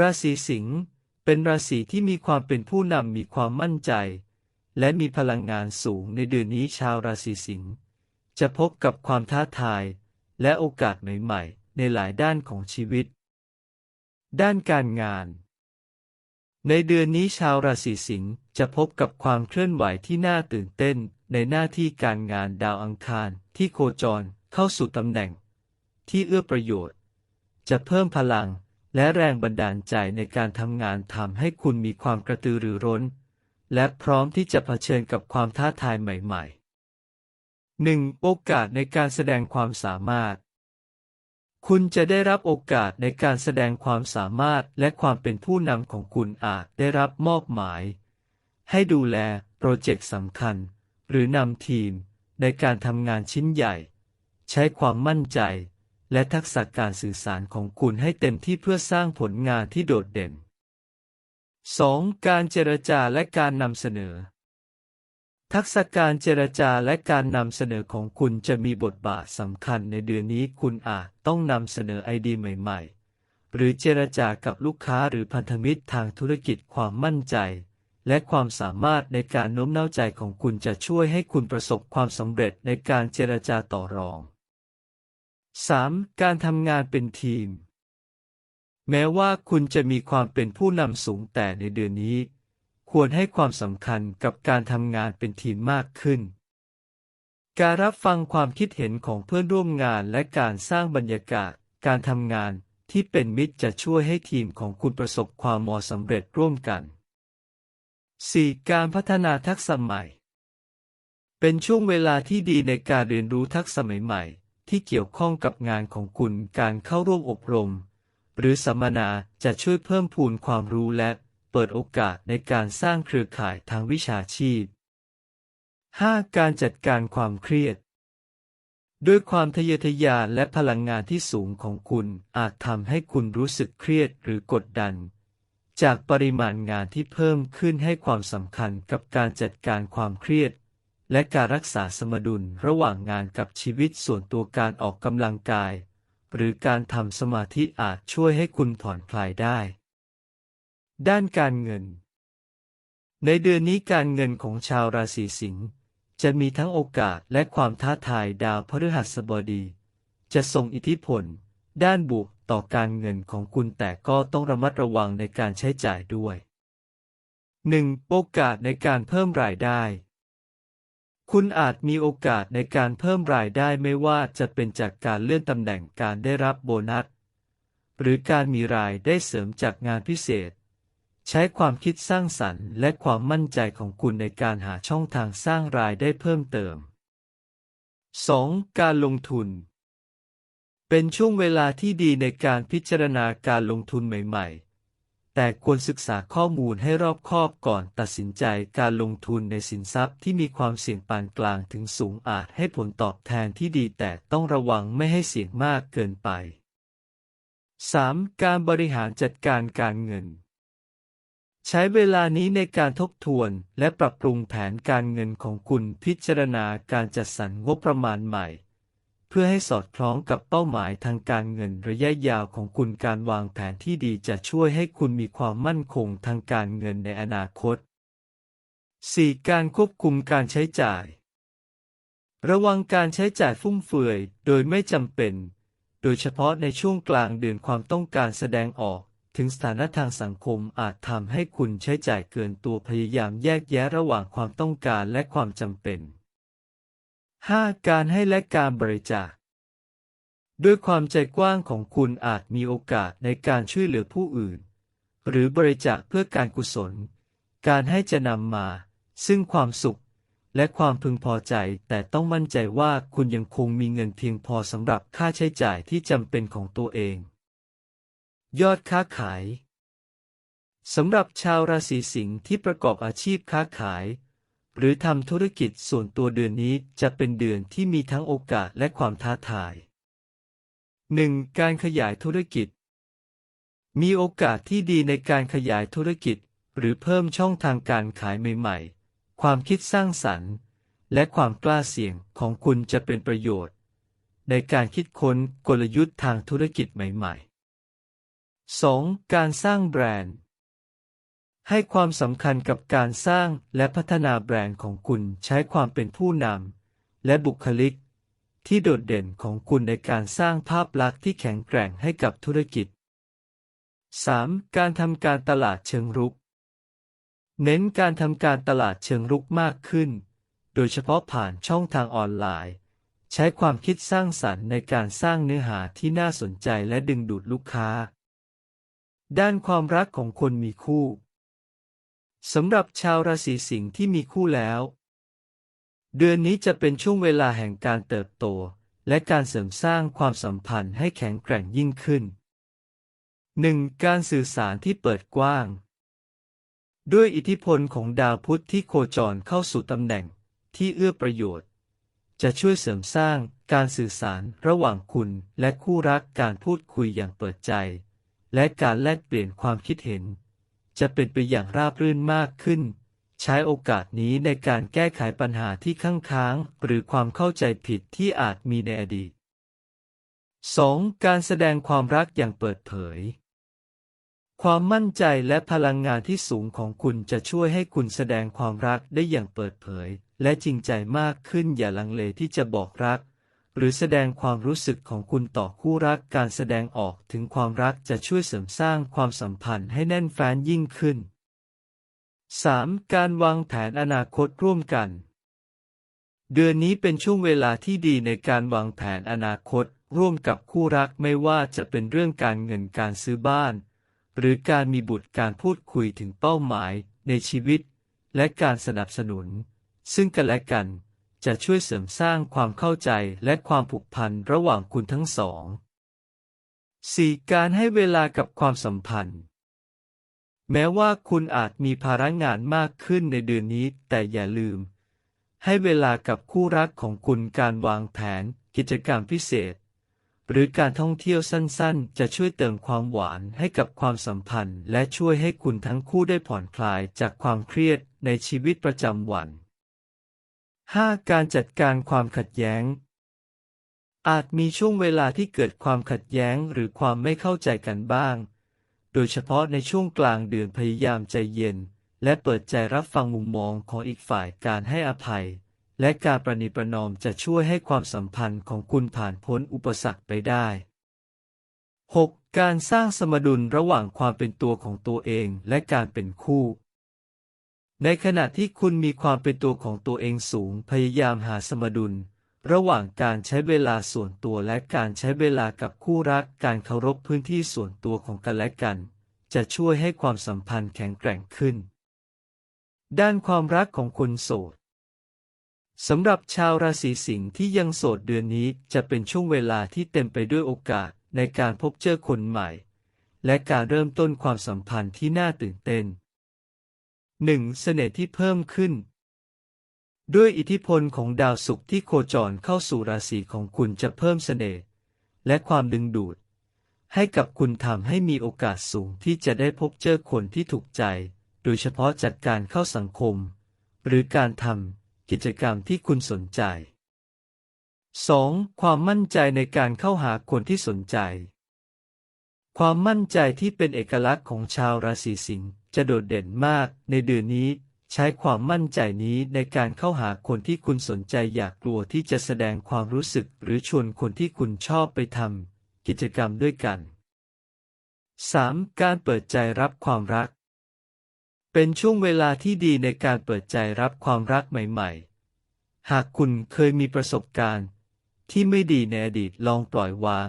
ราศีสิงห์เป็นราศีที่มีความเป็นผู้นำมีความมั่นใจ และมีพลังงานสูงในเดือนนี้ชาวราศีสิงห์จะพบกับความท้าทาย และโอกาสใหม่ๆ ในหลายด้านของชีวิต ด้านการงาน ในเดือนนี้ชาวราศีสิงห์จะพบกับความเคลื่อนไหวที่น่าตื่นเต้นในหน้าที่การงานดาวอังคารที่โคจรเข้าสู่ตำแหน่ง ที่เอื้อประโยชน์ จะเพิ่มพลัง และแรงบันดาลใจในการทำงานทำให้คุณมีความกระตือรือร้น และพร้อมที่จะเผชิญกับความท้าทายใหม่ ๆ 1. โอกาสในการแสดงความสามารถ คุณจะได้รับโอกาสในการแสดงความสามารถและความเป็นผู้นำของคุณอาจได้รับมอบหมาย ให้ดูแลโปรเจกต์สำคัญ หรือนำทีมในการทำงานชิ้นใหญ่ ใช้ความมั่นใจ และทักษะการสื่อสารของคุณให้เต็มที่เพื่อสร้างผลงานที่โดดเด่น 2. การเจรจาและการนำเสนอ ทักษะการเจรจาและการนำเสนอของคุณจะมีบทบาทสำคัญในเดือนนี้คุณอาจต้องนำเสนอไอเดียใหม่ ๆ หรือเจรจากับลูกค้าหรือพันธมิตรทางธุรกิจความมั่นใจ และความสามารถในการโน้มน้าวใจของคุณจะช่วยให้คุณประสบความสำเร็จในการเจรจาต่อรอง 3. การทำงานเป็นทีม แม้ว่าคุณจะมีความเป็นผู้นำสูงแต่ในเดือนนี้ ควรให้ความสำคัญกับการทำงานเป็นทีมมากขึ้น การรับฟังความคิดเห็นของเพื่อนร่วมงานและการสร้างบรรยากาศ การทำงานที่เป็นมิตรจะช่วยให้ทีมของคุณประสบความมอสำเร็จร่วมกัน 4. การพัฒนาทักษะใหม่ เป็นช่วงเวลาที่ดีในการเรียนรู้ทักษะใหม่ๆ ที่เกี่ยวข้องกับงานของคุณการเข้าร่วมอบรม หรือสัมมนาจะช่วยเพิ่มพูนความรู้และเปิดโอกาสในการสร้างเครือข่ายทางวิชาชีพ 5. การจัดการความเครียด ด้วยความทะเยอทะยานและพลังงานที่สูงของคุณอาจทำให้คุณรู้สึกเครียดหรือกดดัน จากปริมาณงานที่เพิ่มขึ้นให้ความสำคัญกับการจัดการความเครียด และการรักษาสมดุลระหว่างงานกับชีวิตส่วนตัวการออกกำลังกาย หรือการทำสมาธิอาจช่วยให้คุณผ่อนคลายได้ ด้านการเงิน ในเดือนนี้การเงินของชาวราศีสิงห์จะมีทั้งโอกาสและความท้าทายดาวพฤหัสบดี จะส่งอิทธิพล ด้านบวกต่อการเงินของคุณแต่ก็ต้องระมัดระวังในการใช้จ่ายด้วย 1. โอกาสในการเพิ่มรายได้ คุณอาจมีโอกาสในการเพิ่มรายได้ไม่ว่าจะเป็นจากการเลื่อนตำแหน่งการได้รับโบนัส หรือการมีรายได้เสริมจากงานพิเศษ ใช้ความคิดสร้างสรรค์และความมั่นใจของคุณในการหาช่องทางสร้างรายได้เพิ่มเติม 2. การลงทุน เป็นช่วงเวลาที่ดีในการพิจารณาการลงทุนใหม่ แต่ควรศึกษาข้อมูลให้รอบคอบก่อนตัดสินใจการลงทุนในสินทรัพย์ที่มีความเสี่ยงปานกลางถึงสูงอาจให้ผลตอบแทนที่ดีแต่ต้องระวังไม่ให้เสี่ยงมากเกินไป 3. การบริหารจัดการการเงิน ใช้เวลานี้ในการทบทวนและปรับปรุงแผนการเงินของคุณพิจารณาการจัดสรรงบประมาณใหม่ พื่อให้สอดคล้องกับเป้าหมายทางการเงินระยะยาวของคุณการวางแผนที่ดีจะช่วยให้คุณมีความมั่นคงทางการเงินในอนาคต 4. การควบคุมการใช้จ่าย ระวังการใช้จ่ายฟุ่มเฟือยโดยไม่จำเป็น โดยเฉพาะในช่วงกลางเดือนความต้องการแสดงออก ถึงสถานะทางสังคมอาจทำให้คุณใช้จ่ายเกินตัวพยายามแยกแยะระหว่างความต้องการและความจำเป็น 5. การให้และการบริจาค ด้วยความใจกว้างของคุณอาจมีโอกาสในการช่วยเหลือผู้อื่น หรือบริจาคเพื่อการกุศล การให้จะนำมา ซึ่งความสุข และความพึงพอใจ แต่ต้องมั่นใจว่าคุณยังคงมีเงินเพียงพอสำหรับค่าใช้จ่ายที่จำเป็นของตัวเอง ยอดค้าขายสำหรับชาวราศีสิงห์ที่ประกอบอาชีพค้าขาย หรือทำธุรกิจส่วนตัวเดือนนี้จะเป็นเดือนที่มีทั้งโอกาสและความท้าทาย 1. การขยายธุรกิจ มีโอกาสที่ดีในการขยายธุรกิจ หรือเพิ่มช่องทางการขายใหม่ๆ ความคิดสร้างสรรค์ และความกล้าเสี่ยงของคุณจะเป็นประโยชน์ ในการคิดค้นกลยุทธ์ทางธุรกิจใหม่ ๆ 2. การสร้างแบรนด์ ให้ความสำคัญกับการสร้างและพัฒนาแบรนด์ของคุณใช้ความเป็นผู้นำและบุคลิก ที่โดดเด่นของคุณในการสร้างภาพลักษณ์ที่แข็งแกร่งให้กับธุรกิจ 3. การทำการตลาดเชิงรุก เน้นการทำการตลาดเชิงรุกมากขึ้น โดยเฉพาะผ่านช่องทางออนไลน์ ใช้ความคิดสร้างสรรค์ในการสร้างเนื้อหาที่น่าสนใจและดึงดูดลูกค้า ด้านความรักของคนมีคู่ สำหรับชาวราศีสิงห์ที่มีคู่แล้ว เดือนนี้จะเป็นช่วงเวลาแห่งการเติบโต และการเสริมสร้างความสัมพันธ์ให้แข็งแกร่งยิ่งขึ้น 1. การสื่อสารที่เปิดกว้าง ด้วยอิทธิพลของดาวพุธที่โคจรเข้าสู่ตำแหน่งที่เอื้อประโยชน์ จะช่วยเสริมสร้างการสื่อสารระหว่างคุณและคู่รักการพูดคุยอย่างเปิดใจ และการแลกเปลี่ยนความคิดเห็น จะเป็นไปอย่างราบรื่นมากขึ้น ใช้โอกาสนี้ในการแก้ไขปัญหาที่ข้างค้าง หรือความเข้าใจผิดที่อาจมีในอดีต 2. การแสดงความรักอย่างเปิดเผย ความมั่นใจและพลังงานที่สูงของคุณจะช่วยให้คุณแสดงความรักได้อย่างเปิดเผย และจริงใจมากขึ้นอย่าลังเลที่จะบอกรัก หรือแสดงความรู้สึกของคุณต่อคู่รักการแสดงออกถึงความรักจะช่วยเสริมสร้างความสัมพันธ์ให้แน่นแฟ้นยิ่งขึ้น 3. การวางแผนอนาคตร่วมกัน เดือนนี้เป็นช่วงเวลาที่ดีในการวางแผนอนาคต ร่วมกับคู่รักไม่ว่าจะเป็นเรื่องการเงินการซื้อบ้าน หรือการมีบุตรการพูดคุยถึงเป้าหมายในชีวิต และการสนับสนุน ซึ่งกันและกัน จะช่วยเสริมสร้างความเข้าใจและความผูกพันระหว่างคุณทั้งสอง 4. การให้เวลากับความสัมพันธ์ แม้ว่าคุณอาจมีภาระงานมากขึ้นในเดือนนี้ แต่อย่าลืม ให้เวลากับคู่รักของคุณการวางแผน กิจกรรมพิเศษ หรือการท่องเที่ยวสั้นๆ จะช่วยเติมความหวานให้กับความสัมพันธ์ และช่วยให้คุณทั้งคู่ได้ผ่อนคลายจากความเครียดในชีวิตประจำวัน 5. การจัดการความขัดแย้ง อาจมีช่วงเวลาที่เกิดความขัดแย้งหรือความไม่เข้าใจกันบ้าง โดยเฉพาะในช่วงกลางเดือนพยายามใจเย็น และเปิดใจรับฟังมุมมองของอีกฝ่ายการให้อภัย และการประนีประนอมจะช่วยให้ความสัมพันธ์ของคุณผ่านพ้นอุปสรรคไปได้ 6. การสร้างสมดุลระหว่างความเป็นตัวของตัวเองและการเป็นคู่ ในขณะที่คุณมีความเป็นตัวของตัวเองสูงพยายามหาสมดุล ระหว่างการใช้เวลาส่วนตัวและการใช้เวลากับคู่รักการเคารพพื้นที่ส่วนตัวของกันและกัน จะช่วยให้ความสัมพันธ์แข็งแกร่งขึ้น ด้านความรักของคนโสดสำหรับชาวราศีสิงห์ที่ยังโสดเดือนนี้จะเป็นช่วงเวลาที่เต็มไปด้วยโอกาสในการพบเจอคนใหม่ และการเริ่มต้นความสัมพันธ์ที่น่าตื่นเต้น 1. เสน่ห์ที่เพิ่มขึ้น ด้วยอิทธิพลของดาวศุกร์ที่โคจรเข้าสู่ราศีของคุณจะเพิ่มเสน่ห์และความดึงดูด ให้กับคุณทำให้มีโอกาสสูงที่จะได้พบเจอคนที่ถูกใจ โดยเฉพาะจากการเข้าสังคม หรือการทำกิจกรรมที่คุณสนใจ 2. ความมั่นใจในการเข้าหาคนที่สนใจ ความมั่นใจที่เป็นเอกลักษณ์ของชาวราศีสิงห์ จะโดดเด่นมากในเดือนนี้ ใช้ความมั่นใจนี้ในการเข้าหาคนที่คุณสนใจอยากกลัวที่จะแสดงความรู้สึกหรือชวนคนที่คุณชอบไปทำกิจกรรมด้วยกัน 3. การเปิดใจรับความรัก เป็นช่วงเวลาที่ดีในการเปิดใจรับความรักใหม่ ๆ หากคุณเคยมีประสบการณ์ ที่ไม่ดีในอดีตลองปล่อยวาง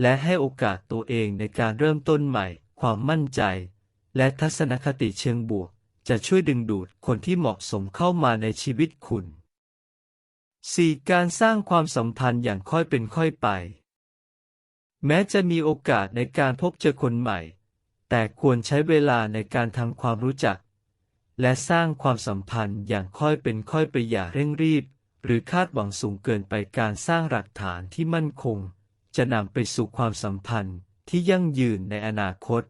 และให้โอกาสตัวเองในการเริ่มต้นใหม่ ความมั่นใจ และทัศนคติเชิงบวก จะช่วยดึงดูดคนที่เหมาะสมเข้ามาในชีวิตคุณ 4. การสร้างความสัมพันธ์อย่างค่อยเป็นค่อยไป แม้จะมีโอกาสในการพบเจอคนใหม่ แต่ควรใช้เวลาในการทำความรู้จัก และสร้างความสัมพันธ์อย่างค่อยเป็นค่อยไปอย่าเร่งรีบ หรือคาดหวังสูงเกินไปการสร้างหลักฐานที่มั่นคง จะนำไปสู่ความสัมพันธ์ที่ยั่งยืนในอนาคต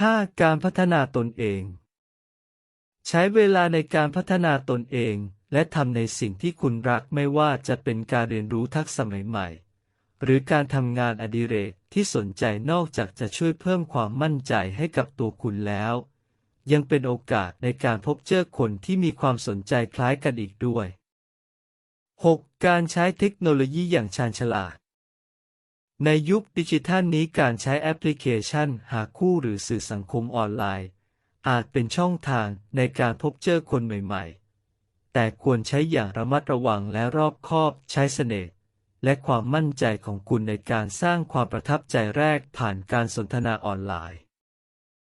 5. การพัฒนาตนเอง ใช้เวลาในการพัฒนาตนเอง และทำในสิ่งที่คุณรักไม่ว่าจะเป็นการเรียนรู้ทักษะใหม่ๆ หรือการทำงานอดิเรกที่สนใจนอกจากจะช่วยเพิ่มความมั่นใจให้กับตัวคุณแล้ว ยังเป็นโอกาสในการพบเจอคนที่มีความสนใจคล้ายกันอีกด้วย 6. การใช้เทคโนโลยีอย่างชาญฉลาด ในยุคดิจิทัลนี้การใช้แอปพลิเคชัน หาคู่หรือสื่อสังคมออนไลน์ อาจเป็นช่องทางในการพบเจอคนใหม่ๆ แต่ควรใช้อย่างระมัดระวังและรอบคอบใช้เสน่ห์และความมั่นใจของคุณในการสร้างความประทับใจแรกผ่านการสนทนาออนไลน์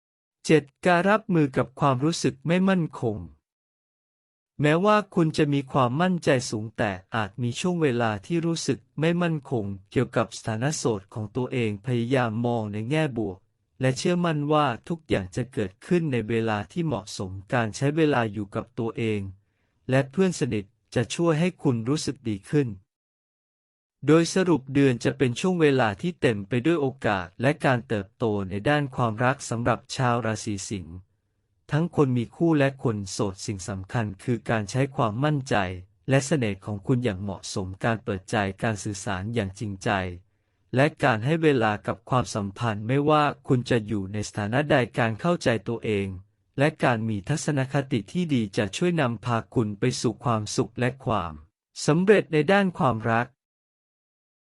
7. การรับมือกับความรู้สึกไม่มั่นคง แม้ว่าคุณจะมีความมั่นใจสูงแต่อาจมีช่วงเวลาที่รู้สึกไม่มั่นคง เกี่ยวกับสถานะโสดของตัวเองพยายามมองในแง่บวก และเชื่อมั่นว่าทุกอย่างจะเกิดขึ้นในเวลาที่เหมาะสมการใช้เวลาอยู่กับตัวเอง และเพื่อนสนิทจะช่วยให้คุณรู้สึกดีขึ้น โดยสรุปเดือนจะเป็นช่วงเวลาที่เต็มไปด้วยโอกาสและการเติบโตในด้านความรักสำหรับชาวราศีสิงห์ ทั้งคนมีคู่และคนโสดสิ่งสำคัญคือการใช้ความมั่นใจ และเสน่ห์ของคุณอย่างเหมาะสมการเปิดใจการสื่อสารอย่างจริงใจ และการให้เวลากับความสัมพันธ์ไม่ว่าคุณจะอยู่ในสถานะใดการเข้าใจตัวเอง และการมีทัศนคติที่ดีจะช่วยนำพาคุณไปสู่ความสุขและความสำเร็จในด้านความรัก